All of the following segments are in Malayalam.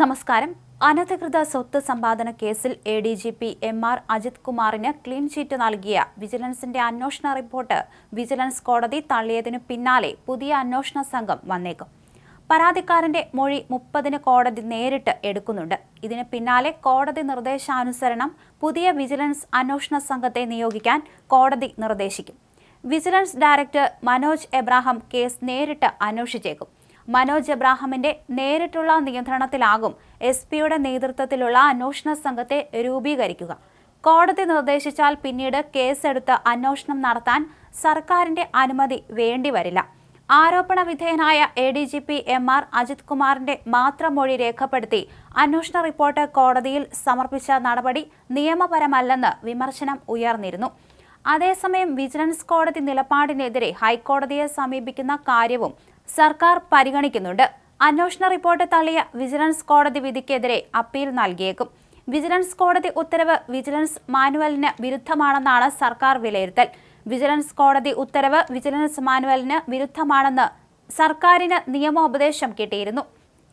നമസ്കാരം. അനധികൃത സ്വത്ത് സമ്പാദന കേസിൽ A D G P M R Ajith കുമാറിന് ക്ലീൻ ചീറ്റ് നൽകിയ വിജിലൻസിന്റെ അന്വേഷണ റിപ്പോർട്ട് വിജിലൻസ് കോടതി തള്ളിയതിനു പിന്നാലെ പുതിയ അന്വേഷണ സംഘം വന്നേക്കും. പരാതിക്കാരന്റെ മൊഴി മുപ്പതിന് കോടതി നേരിട്ട് എടുക്കുന്നുണ്ട്. ഇതിന് പിന്നാലെ കോടതി നിർദ്ദേശാനുസരണം പുതിയ വിജിലൻസ് അന്വേഷണ സംഘത്തെ നിയോഗിക്കാൻ കോടതി നിർദ്ദേശിക്കും. Vigilance director Manoj Abraham case നേരിട്ട് അന്വേഷിച്ചേക്കും. മനോജ് എബ്രാഹമിന്റെ നേരിട്ടുള്ള നിയന്ത്രണത്തിലാകും എസ് പിയുടെ നേതൃത്വത്തിലുള്ള അന്വേഷണ സംഘത്തെ രൂപീകരിക്കുക. കോടതി നിർദ്ദേശിച്ചാൽ പിന്നീട് കേസെടുത്ത് അന്വേഷണം നടത്താൻ സർക്കാരിന്റെ അനുമതി വേണ്ടിവരില്ല. ആരോപണ വിധേയനായ A D G P M R Ajith കുമാറിന്റെ മാത്രം മൊഴി രേഖപ്പെടുത്തി അന്വേഷണ റിപ്പോർട്ട് കോടതിയിൽ സമർപ്പിച്ച നടപടി നിയമപരമല്ലെന്ന് വിമർശനം ഉയർന്നിരുന്നു. അതേസമയം വിജിലൻസ് കോടതി നിലപാടിനെതിരെ ഹൈക്കോടതിയെ സമീപിക്കുന്ന കാര്യവും സർക്കാർ പരിഗണിക്കുന്നുണ്ട്. അന്വേഷണ റിപ്പോർട്ട് തള്ളിയ വിജിലൻസ് കോടതി വിധിക്കെതിരെ അപ്പീൽ നൽകിയേക്കും. വിജിലൻസ് കോടതി ഉത്തരവ് വിജിലൻസ് മാനുവലിന് വിരുദ്ധമാണെന്നാണ് സർക്കാർ വിലയിരുത്തൽ. വിജിലൻസ് കോടതി ഉത്തരവ് വിജിലൻസ് മാനുവലിന് വിരുദ്ധമാണെന്ന് സർക്കാരിന് നിയമോപദേശം കിട്ടിയിരുന്നു.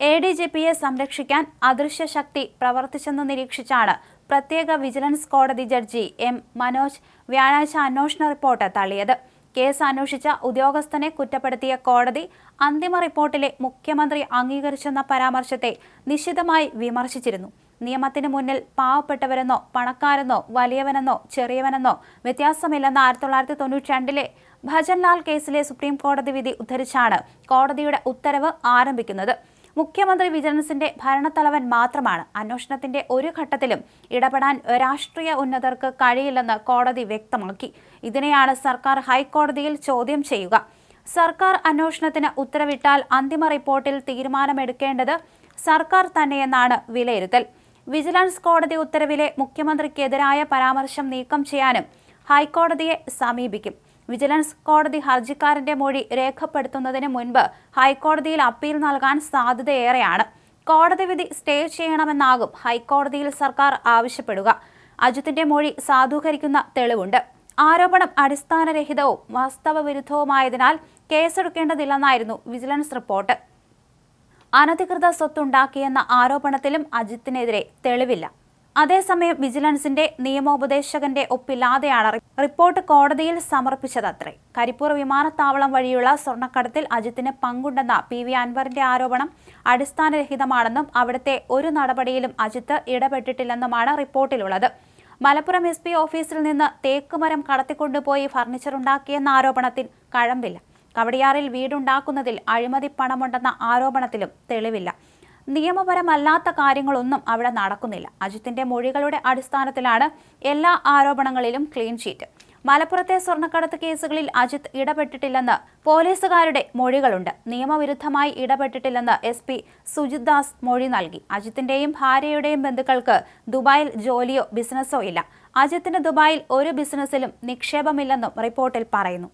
എ ഡി ജി പിയെ സംരക്ഷിക്കാൻ അദൃശ്യ ശക്തി പ്രവർത്തിച്ചെന്ന് നിരീക്ഷിച്ചാണ് പ്രത്യേക വിജിലൻസ് കോടതി ജഡ്ജി എം മനോജ് വ്യാഴാഴ്ച അന്വേഷണ റിപ്പോർട്ട് തള്ളിയത്. കേസ് അന്വേഷിച്ച ഉദ്യോഗസ്ഥനെ കുറ്റപ്പെടുത്തിയ കോടതി അന്തിമ റിപ്പോർട്ടിലെ മുഖ്യമന്ത്രി അംഗീകരിച്ചെന്ന പരാമർശത്തെ നിശിതമായി വിമർശിച്ചിരുന്നു. നിയമത്തിന് മുന്നിൽ പാവപ്പെട്ടവരെന്നോ പണക്കാരെന്നോ വലിയവനെന്നോ ചെറിയവനെന്നോ വ്യത്യാസമില്ലെന്ന ആയിരത്തി തൊള്ളായിരത്തി തൊണ്ണൂറ്റി രണ്ടിലെ ഭജൻലാൽ കേസിലെ സുപ്രീം കോടതി വിധി ഉദ്ധരിച്ചാണ് കോടതിയുടെ ഉത്തരവ് ആരംഭിക്കുന്നത്. മുഖ്യമന്ത്രി വിജിലൻസിന്റെ ഭരണത്തലവൻ മാത്രമാണ്. അന്വേഷണത്തിന്റെ ഒരു ഘട്ടത്തിലും ഇടപെടാൻ രാഷ്ട്രീയ ഉന്നതർക്ക് കഴിയില്ലെന്ന് കോടതി വ്യക്തമാക്കി. ഇതിനെയാണ് സർക്കാർ ഹൈക്കോടതിയിൽ ചോദ്യം ചെയ്യുക. സർക്കാർ അന്വേഷണത്തിന് ഉത്തരവിട്ടാൽ അന്തിമ റിപ്പോർട്ടിൽ തീരുമാനമെടുക്കേണ്ടത് സർക്കാർ തന്നെയെന്നാണ് വിലയിരുത്തൽ. വിജിലൻസ് കോടതി ഉത്തരവിലെ മുഖ്യമന്ത്രിക്കെതിരായ പരാമർശം നീക്കം ചെയ്യാനും ഹൈക്കോടതിയെ സമീപിക്കും. വിജിലൻസ് കോടതി ഹർജിക്കാരന്റെ മൊഴി രേഖപ്പെടുത്തുന്നതിന് മുൻപ് ഹൈക്കോടതിയിൽ അപ്പീൽ നൽകാൻ സാധ്യതയേറെയാണ്. കോടതി വിധി സ്റ്റേ ചെയ്യണമെന്നാകും ഹൈക്കോടതിയിൽ സർക്കാർ ആവശ്യപ്പെടുക. അജിത്തിന്റെ മൊഴി സാധൂകരിക്കുന്ന തെളിവുണ്ട്. ആരോപണം അടിസ്ഥാനരഹിതവും വാസ്തവവിരുദ്ധവുമായതിനാൽ കേസെടുക്കേണ്ടതില്ലെന്നായിരുന്നു വിജിലൻസ് റിപ്പോർട്ട്. അനധികൃത സ്വത്തുണ്ടാക്കിയെന്ന ആരോപണത്തിലും അജിത്തിനെതിരെ തെളിവില്ല. അതേസമയം വിജിലൻസിന്റെ നിയമോപദേശകന്റെ ഒപ്പില്ലാതെയാണ് റിപ്പോർട്ട് കോടതിയിൽ സമർപ്പിച്ചതത്രേ. കരിപ്പൂർ വിമാനത്താവളം വഴിയുള്ള സ്വർണക്കടത്തിൽ അജിത്തിന് പങ്കുണ്ടെന്ന പി വി അൻവറിന്റെ ആരോപണം അടിസ്ഥാനരഹിതമാണെന്നും അവിടുത്തെ ഒരു നടപടിയിലും അജിത്ത് ഇടപെട്ടിട്ടില്ലെന്നുമാണ് റിപ്പോർട്ടിലുള്ളത്. മലപ്പുറം എസ് പി ഓഫീസിൽ നിന്ന് തേക്കുമരം കടത്തിക്കൊണ്ടുപോയി ഫർണിച്ചർ ഉണ്ടാക്കിയെന്ന ആരോപണത്തിൽ കഴമ്പില്ല. കവടിയാറിൽ വീടുണ്ടാക്കുന്നതിൽ അഴിമതി പണമുണ്ടെന്ന ആരോപണത്തിലും തെളിവില്ല. നിയമപരമല്ലാത്ത കാര്യങ്ങളൊന്നും അവിടെ നടക്കുന്നില്ല. അജിത്തിന്റെ മൊഴികളുടെ അടിസ്ഥാനത്തിലാണ് എല്ലാ ആരോപണങ്ങളിലും ക്ലീൻ ഷീറ്റ് മലപ്പുറത്തെ സ്വർണക്കടത്ത് കേസുകളിൽ അജിത് ഇടപെട്ടിട്ടില്ലെന്ന് പോലീസുകാരുടെ മൊഴികളുണ്ട്. നിയമവിരുദ്ധമായി ഇടപെട്ടിട്ടില്ലെന്ന് എസ് പി സുജിത് ദാസ് മൊഴി നൽകി. അജിത്തിന്റെയും ഭാര്യയുടെയും ബന്ധുക്കൾക്ക് ദുബായിൽ ജോലിയോ ബിസിനസ്സോ ഇല്ല. അജിത്തിന് ദുബായിൽ ഒരു ബിസിനസ്സിലും നിക്ഷേപമില്ലെന്നും റിപ്പോർട്ടിൽ പറയുന്നു.